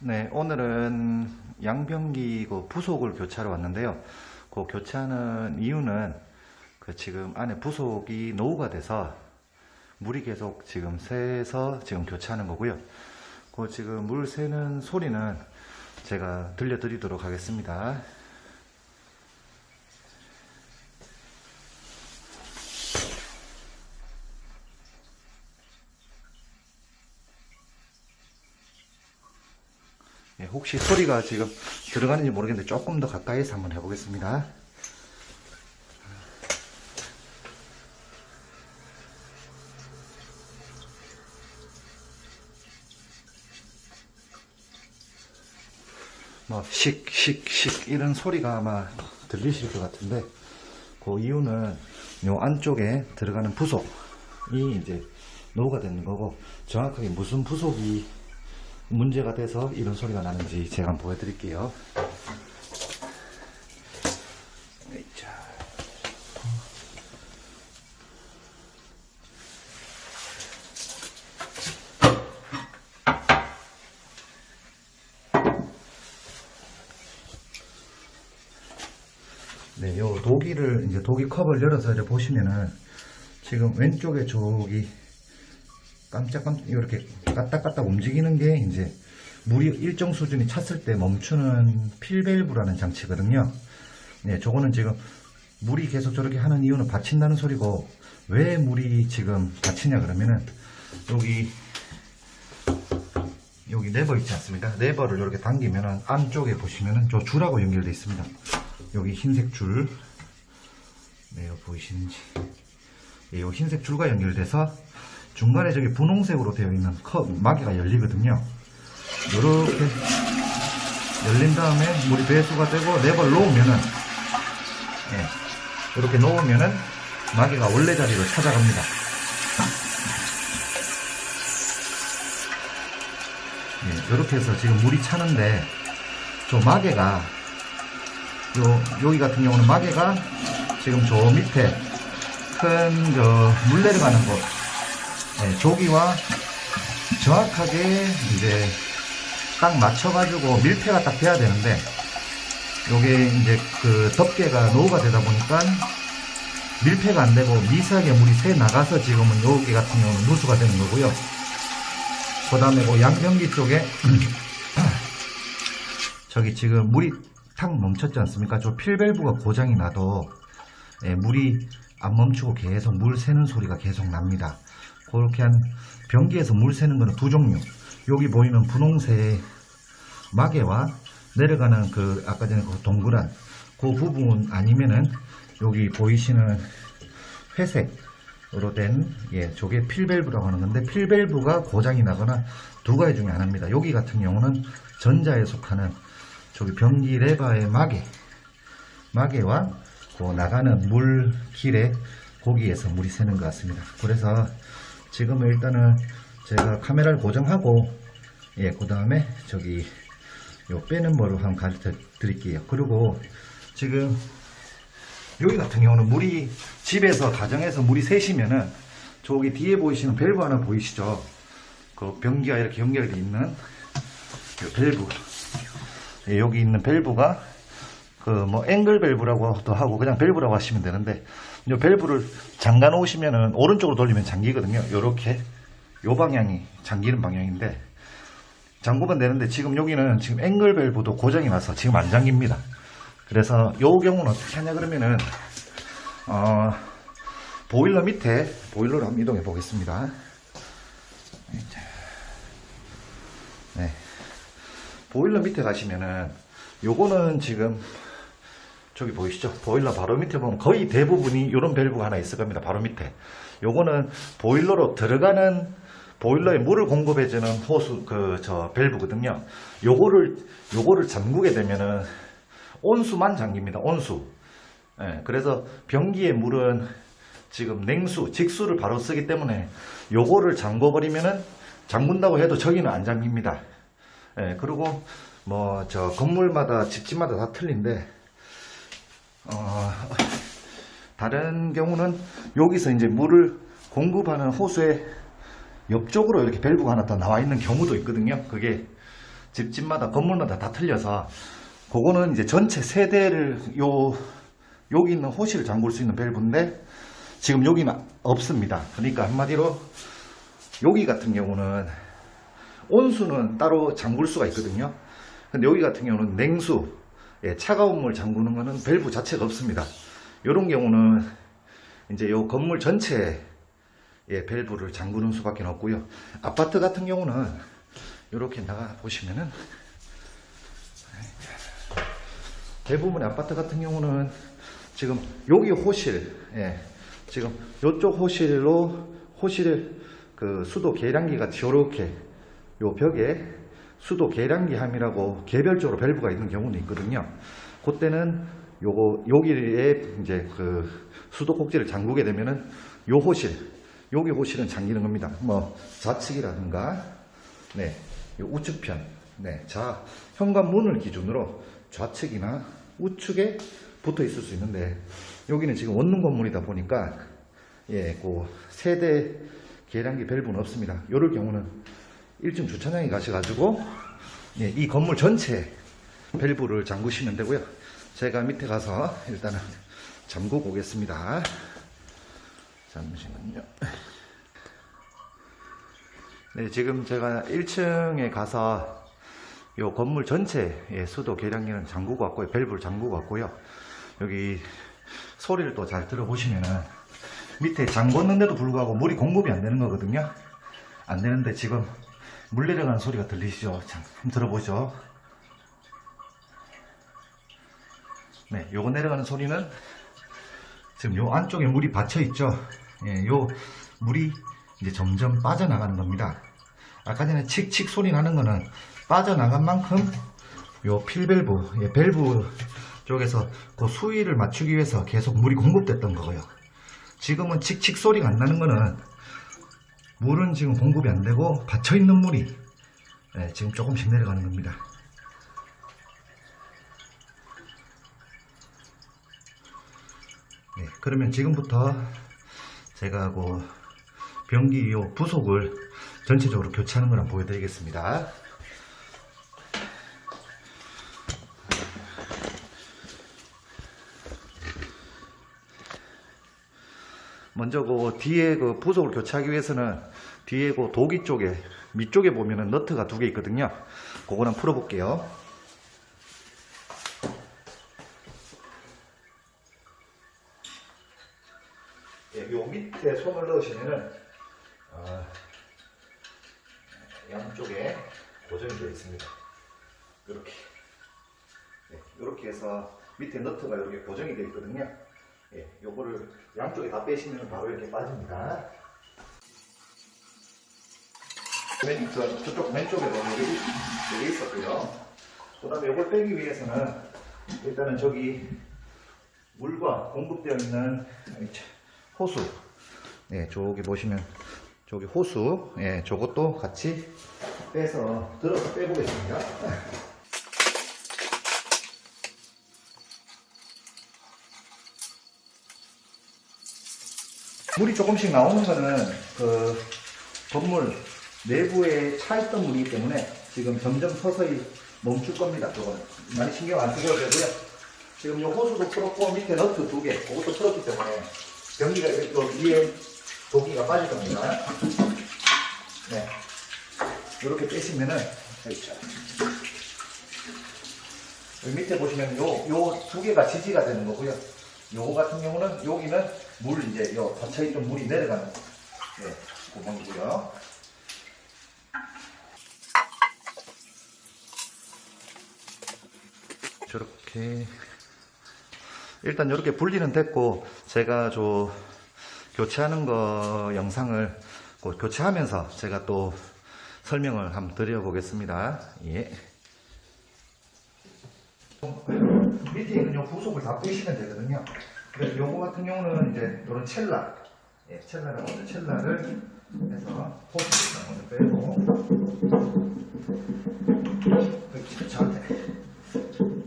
네, 오늘은 양변기 그 부속을 교체하러 왔는데요. 그 교체하는 이유는 그 지금 안에 부속이 노후가 돼서 물이 계속 지금 새서 지금 교체하는 거고요. 그 지금 물 새는 소리는 제가 들려드리도록 하겠습니다. 예, 혹시 소리가 지금 들어가는지 모르겠는데 조금 더 가까이서 한번 해보겠습니다. 뭐, 식, 식, 식, 이런 소리가 아마 들리실 것 같은데, 그 이유는 요 안쪽에 들어가는 부속이 이제 노후가 되는 거고, 정확하게 무슨 부속이 문제가 돼서 이런 소리가 나는지 제가 한번 보여드릴게요. 자. 네, 요 독이를 이제 독이 컵을 열어서 이제 보시면은 지금 왼쪽에 저기 깜짝깜짝 이렇게 까딱까딱 움직이는 게 이제 물이 일정 수준이 찼을 때 멈추는 필밸브라는 장치거든요. 네, 저거는 지금 물이 계속 저렇게 하는 이유는 받친다는 소리고 왜 물이 지금 받치냐 그러면은 여기 여기 네버 있지 않습니까? 네버를 이렇게 당기면은 안쪽에 보시면은 저 줄하고 연결되어 있습니다. 여기 흰색 줄, 네, 보이시는지. 이 흰색 줄과 연결돼서 중간에 저기 분홍색으로 되어 있는 컵 마개가 열리거든요. 이렇게 열린 다음에 물이 배수가 되고 랩을 놓으면은 예, 이렇게 놓으면은 마개가 원래 자리로 찾아갑니다. 예, 이렇게 해서 지금 물이 차는데 저 마개가 요 여기 같은 경우는 마개가 지금 저 밑에 큰 저 물 내려가는 곳 네, 조기와 정확하게 이제 딱 맞춰가지고 밀폐가 딱 돼야 되는데 요게 이제 그 덮개가 노후가 되다 보니까 밀폐가 안 되고 미세하게 물이 새 나가서 지금은 여기 같은 경우는 누수가 되는 거고요. 그 다음에 그 양변기 쪽에 저기 지금 물이 탁 멈췄지 않습니까? 저 필밸브가 고장이 나도 예, 물이 안 멈추고 계속 물 새는 소리가 계속 납니다. 그렇게 한 변기에서 물 새는 거는 두 종류. 여기 보이는 분홍색 마개와 내려가는 그 아까 전에 그 동그란 그 부분 아니면은 여기 보이시는 회색으로 된 예, 저게 필밸브라고 하는 건데 필밸브가 고장이 나거나 두 가지 중에 하나입니다. 여기 같은 경우는 전자에 속하는 저기 변기 레바의 마개 마개와 그 나가는 물 길에 거기에서 물이 새는 것 같습니다. 그래서 지금은 일단은 제가 카메라를 고정하고 예, 그 다음에 저기 요 빼는 법을 한번 가르쳐 드릴게요. 그리고 지금 여기 같은 경우는 물이 집에서 가정에서 물이 새시면은 저기 뒤에 보이시는 밸브 하나 보이시죠? 그 변기가 이렇게 연결되어 있는 요 밸브 예, 여기 있는 밸브가 그 뭐 앵글 밸브라고도 하고 그냥 밸브라고 하시면 되는데 이 밸브를 잠가 놓으시면은 오른쪽으로 돌리면 잠기거든요. 요렇게 요 방향이 잠기는 방향인데 잠그면 되는데 지금 여기는 지금 앵글 밸브도 고장이 나서 지금 안 잠깁니다. 그래서 요 경우는 어떻게 하냐 그러면은 어 보일러 밑에 보일러를 한번 이동해 보겠습니다. 네. 보일러 밑에 가시면은 요거는 지금 저기 보이시죠? 보일러 바로 밑에 보면 거의 대부분이 이런 밸브가 하나 있을 겁니다. 바로 밑에. 요거는 보일러로 들어가는 보일러에 물을 공급해주는 호수 그 저 밸브거든요. 요거를 요거를 잠그게 되면은 온수만 잠깁니다. 온수. 예, 그래서 변기의 물은 지금 냉수, 직수를 바로 쓰기 때문에 요거를 잠궈버리면은 잠근다고 해도 저기는 안 잠깁니다. 예, 그리고 뭐 저 건물마다 집집마다 다 틀린데 어, 다른 경우는 여기서 이제 물을 공급하는 호수의 옆쪽으로 이렇게 밸브가 하나 더 나와 있는 경우도 있거든요. 그게 집집마다 건물마다 다 틀려서 그거는 이제 전체 세대를 요 여기 있는 호시를 잠글 수 있는 밸브인데 지금 여기는 없습니다. 그러니까 한마디로 여기 같은 경우는 온수는 따로 잠글 수가 있거든요. 근데 여기 같은 경우는 냉수, 예, 차가운 물 잠그는 거는 밸브 자체가 없습니다. 이런 경우는 이제 요 건물 전체에 예, 밸브를 잠그는 수밖에 없고요. 아파트 같은 경우는 이렇게 나가 보시면은 대부분의 아파트 같은 경우는 지금 여기 호실, 예, 지금 이쪽 호실로 호실 그 수도 계량기가 저렇게 요 벽에 수도 계량기 함이라고 개별적으로 밸브가 있는 경우는 있거든요. 그때는 요거 여기에 이제 그 수도 꼭지를 잠그게 되면은 요 호실, 여기 호실은 잠기는 겁니다. 뭐 좌측이라든가 네, 요 우측편, 네, 자 현관문을 기준으로 좌측이나 우측에 붙어 있을 수 있는데 여기는 지금 원룸 건물이다 보니까 예, 그 세대 계량기 밸브는 없습니다. 이럴 경우는 1층 주차장에 가셔가지고 예, 이 건물 전체 밸브를 잠그시면 되고요. 제가 밑에 가서 일단은 잠그고 오겠습니다. 잠시만요. 네, 지금 제가 1층에 가서 이 건물 전체의 수도 계량기는 잠그고 왔고요. 밸브를 잠그고 왔고요. 여기 소리를 또 잘 들어보시면은 밑에 잠궜는데도 불구하고 물이 공급이 안 되는 거거든요. 안 되는데 지금 물 내려가는 소리가 들리시죠? 참, 한번 들어보죠. 네, 요거 내려가는 소리는 지금 요 안쪽에 물이 받쳐 있죠. 예, 요 물이 이제 점점 빠져나가는 겁니다. 아까 전에 칙칙 소리 나는 거는 빠져나간 만큼 요 필밸브, 예, 밸브 쪽에서 그 수위를 맞추기 위해서 계속 물이 공급됐던 거고요. 지금은 칙칙 소리가 안 나는 거는 물은 지금 공급이 안 되고 받쳐 있는 물이 예, 지금 조금씩 내려가는 겁니다. 네, 그러면 지금부터 제가 그 변기 요 부속을 전체적으로 교체하는 걸 한번 보여드리겠습니다. 먼저 그 뒤에 그 부속을 교체하기 위해서는 뒤에 그 도기 쪽에 밑쪽에 보면은 너트가 두 개 있거든요. 그거는 풀어볼게요. 예, 요 밑에 손을 넣으시면은 아, 양쪽에 고정이 되어 있습니다. 이렇게 네, 이렇게 해서 밑에 너트가 이렇게 고정이 되어 있거든요. 예, 요거를 양쪽에 다 빼시면 바로 이렇게 빠집니다. 맨, 저, 저쪽 왼쪽에도 여기, 여기 있었고요. 그 다음에 요걸 빼기 위해서는 일단은 저기 물과 공급되어 있는 호수. 예, 저기 보시면 저기 호수. 예, 저것도 같이 빼서 들어서 빼보겠습니다. 물이 조금씩 나오는 거는 그 건물 내부에 차 있던 물이기 때문에 지금 점점 서서히 멈출 겁니다. 그거는 많이 신경 안 쓰셔도 되고요. 지금 요 호수도 풀었고 밑에 너트 두 개, 그것도 풀었기 때문에 변기가 또 위에 도기가 빠질 겁니다. 네. 이렇게 빼시면은. 여기 밑에 보시면 요 요 두 개가 지지가 되는 거고요. 요거 같은 경우는 여기는 물 이제 요 닫혀있던 물이 내려가는 예, 구멍이고요. 저렇게 일단 이렇게 분리는 됐고 제가 저 교체하는 거 영상을 곧 교체하면서 제가 또 설명을 한번 드려보겠습니다. 예. 밑에 있는 요 부속을 다 빼시면 되거든요. 그래서 요거 같은 경우는 이제 요런 첼라, 예, 첼라를 먼저 첼라를 해서 호스를 먼저 빼고 그 저한테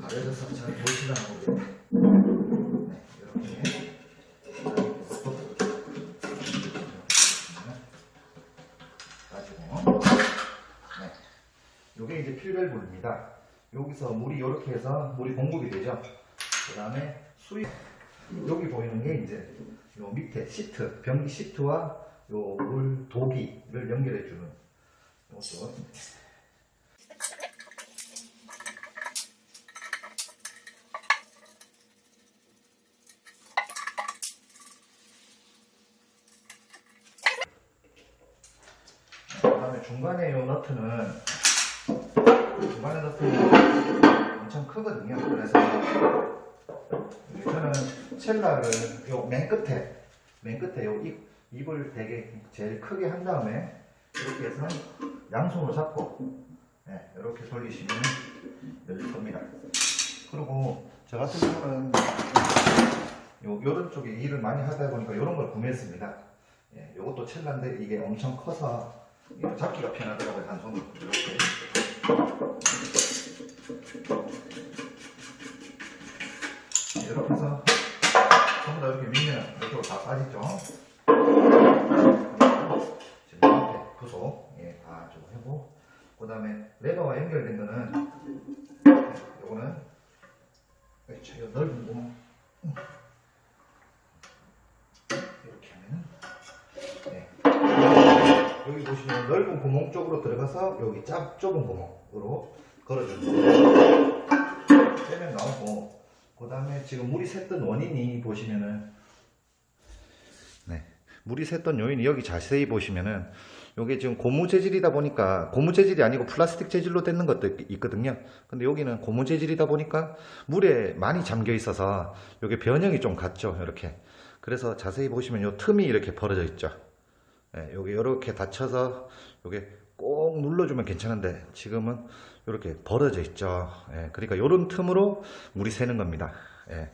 가려져서 잘 보이시나 모르겠네. 가지고 네, 요 이게 이제 필벨불입니다. 여기서 물이 이렇게 해서 물이 공급이 되죠. 그 다음에 수위 여기 보이는 게 이제 요 밑에 시트 변기 시트와 요 물 도기를 연결해 주는 이것도 그다음에 중간에 요 너트는 중간에 너트는 엄청 크거든요. 그래서 저는 첼라를 요 맨 끝에 맨 끝에 요 입, 입을 되게 제일 크게 한 다음에 이렇게 해서 양손으로 잡고 네, 이렇게 돌리시면 열릴 겁니다. 그리고 저 같은 경우는 요 요런 쪽에 일을 많이 하다 보니까 요런 걸 구매했습니다. 예, 요것도 첼라인데 이게 엄청 커서 이게 잡기가 편하더라고요 한 손으로 이렇게 다좀 해고 그 다음에 레버와 연결된 거는 예, 요거는. 요 넓은 구멍 이렇게 하면은 예. 여기 보시면 넓은 구멍 쪽으로 들어가서 여기 cap 좁은 구멍으로 걸어주는 거예요. 빼면 나오고 그 다음에 지금 물이 샜던 원인이 보시면은 네 물이 샜던 요인이 여기 자세히 보시면은 요게 지금 고무 재질이다 보니까 고무 재질이 아니고 플라스틱 재질로 되는 것도 있거든요 근데 여기는 고무 재질이다 보니까 물에 많이 잠겨 있어서 요게 변형이 좀 같죠 이렇게 그래서 자세히 보시면 요 틈이 이렇게 벌어져 있죠 예, 요게 이렇게 닫혀서 요게 꼭 눌러주면 괜찮은데 지금은 이렇게 벌어져 있죠. 예, 그러니까 요런 틈으로 물이 새는 겁니다. 예,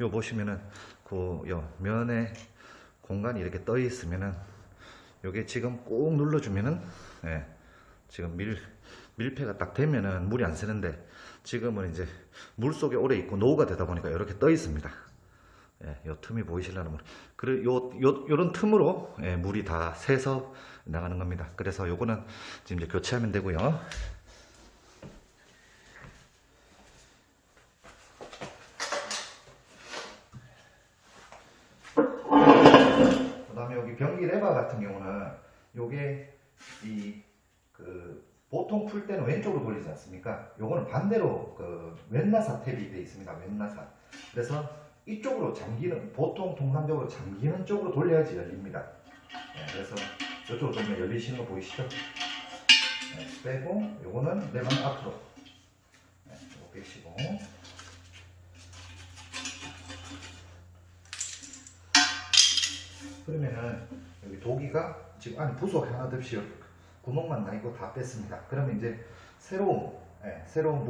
요 보시면은 그 요 면에 공간이 이렇게 떠 있으면은 요게 지금 꼭 눌러주면은 예, 지금 밀 밀폐가 딱 되면은 물이 안 새는데 지금은 이제 물 속에 오래 있고 노후가 되다 보니까 이렇게 떠 있습니다. 예, 요 틈이 보이시려나 모르. 그래 요, 요 요런 틈으로 예, 물이 다 새서 나가는 겁니다. 그래서 요거는 지금 이제 교체하면 되고요. 그다음에 여기 변기 레바 같은 경우는 요게 이 그 보통 풀 때는 왼쪽으로 돌리지 않습니까? 요거는 반대로 그 왼나사 탭이 되어 있습니다. 왼나사. 그래서 이쪽으로 잠기는 보통 통상적으로 잠기는 쪽으로 돌려야지 열립니다. 네, 그래서 이쪽으로 돌면 열리시는 거 보이시죠? 네, 빼고 요거는 내만 앞으로 네, 요거 빼시고 그러면은 여기 도기가 지금 안에 부속 하나 없이 구멍만 나 있고 다 뺐습니다. 그러면 이제 새로운 예, 새로운